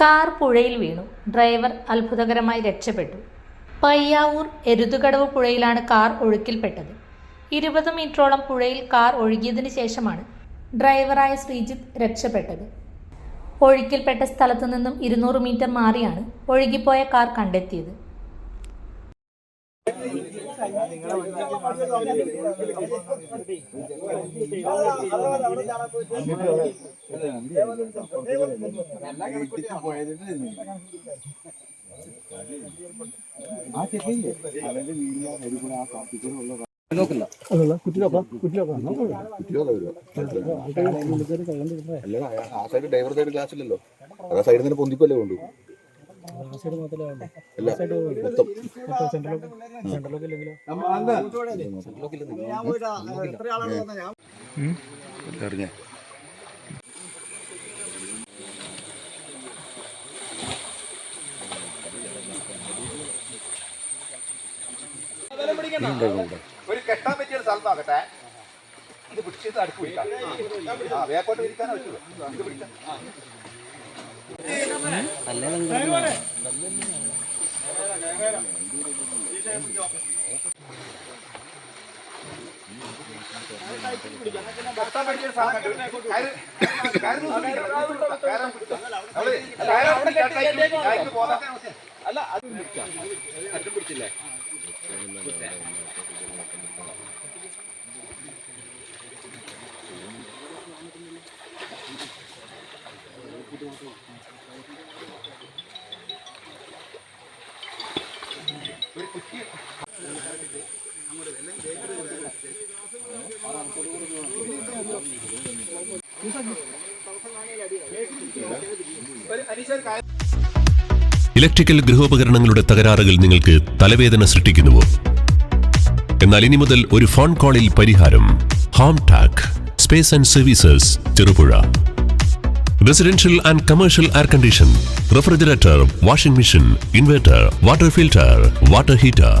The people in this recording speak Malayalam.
കാർ പുഴയിൽ വീണു. ഡ്രൈവർ അത്ഭുതകരമായി രക്ഷപ്പെട്ടു. പയ്യാവൂർ എരുതുകടവ് പുഴയിലാണ് കാർ ഒഴുക്കിൽപ്പെട്ടത്. ഇരുപത് മീറ്ററോളം പുഴയിൽ കാർ ഒഴുകിയതിന് ശേഷമാണ് ഡ്രൈവറായ ശ്രീജിത്ത് രക്ഷപ്പെട്ടത്. ഒഴുക്കിൽപ്പെട്ട സ്ഥലത്തു നിന്നും ഇരുന്നൂറ് മീറ്റർ മാറിയാണ് ഒഴുകിപ്പോയ കാർ കണ്ടെത്തിയത്. ആ ചെക്കില്ലേ അവന്റെ വീടിന്റെ ആ ഡ്രൈവർ ഗ്ലാസ് ഇല്ലല്ലോ ആ സൈഡിൽ നിന്ന് പൊന്തിപ്പല്ലേ കൊണ്ടു അറിഞ്ഞേ ഒരു കെട്ടാൻ പറ്റിയ ഒരു സ്ഥലത്താകട്ടെ ഇത് പിടിച്ചത് അടുത്ത് പിടിക്കാം. ആ വേക്കോട്ട് വിരിക്കാനേ പറ്റുള്ളൂ ഇത് പിടിക്കാം. അല്ല അത് അറ്റം പിടിച്ചില്ലേ ഇലക്ട്രിക്കൽ ഗൃഹോപകരണങ്ങളുടെ തകരാറുകൾ നിങ്ങൾക്ക് തലവേദന സൃഷ്ടിക്കുന്നുവോ? എന്നാൽ ഇനി മുതൽ ഒരു ഫോൺ കോളിൽ പരിഹാരം home tech space and services Cherupuzha residential and commercial air condition refrigerator washing machine inverter water filter water heater